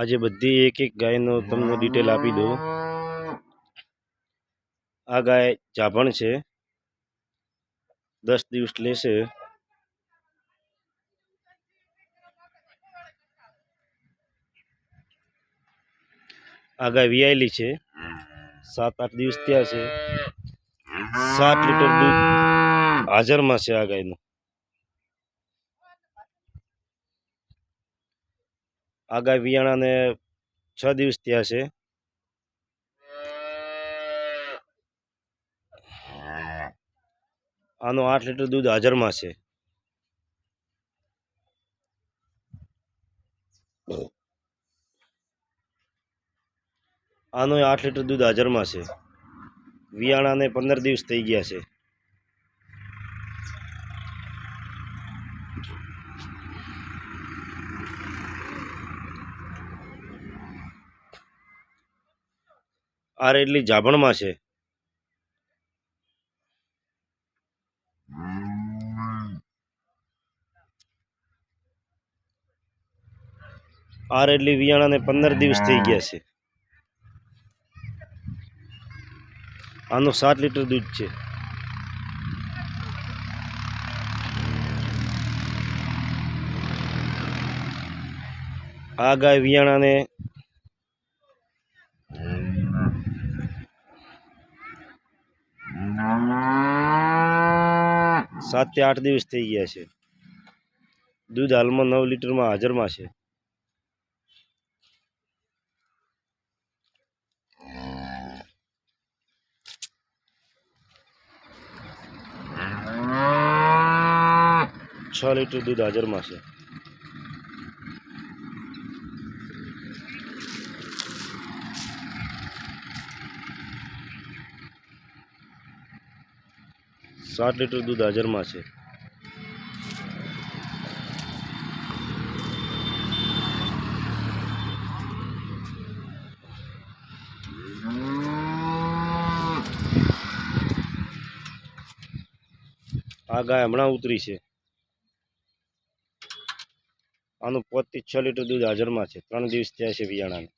આજે બધી એક એક ગાયનો તમને ડિટેલ આપી દઉં. આ ગાય જાભણ છે. દસ દિવસ લેશે. આ ગાય વિયાયેલી છે. સાત, આઠ દિવસ ત્યાં છે. સાત લીટર દૂધ હાજરમાં છે આ ગાયનું. આ ગાય વિયાણાને છ દિવસ થયા છે. આનું આઠ લીટર દૂધ હાજરમાં છે. આનું આઠ લીટર દૂધ હાજરમાં છે. વિયાણાને પંદર દિવસ થઈ ગયા છે. આ રેડલી જાભણમાં છે. આ રેડલી વિયાણાને પંદર દિવસ થઈ ગયા છે. આનું સાત લીટર દૂધ છે. આ ગાય વિયાણાને સાતથી આઠ દિવસ થઈ ગયા છે. દૂધ હાલમાં નવ લીટરમાં હાજરમાં છે. છ લીટર દૂધ હાજરમાં છે. સાત લીટર દૂધ હાજરમાં છે. આ ગાય હમણાં ઉતરી છે. આનું પોતથી છ લીટર દૂધ હાજરમાં છે. ત્રણ દિવસ થયા છે વિયાણાને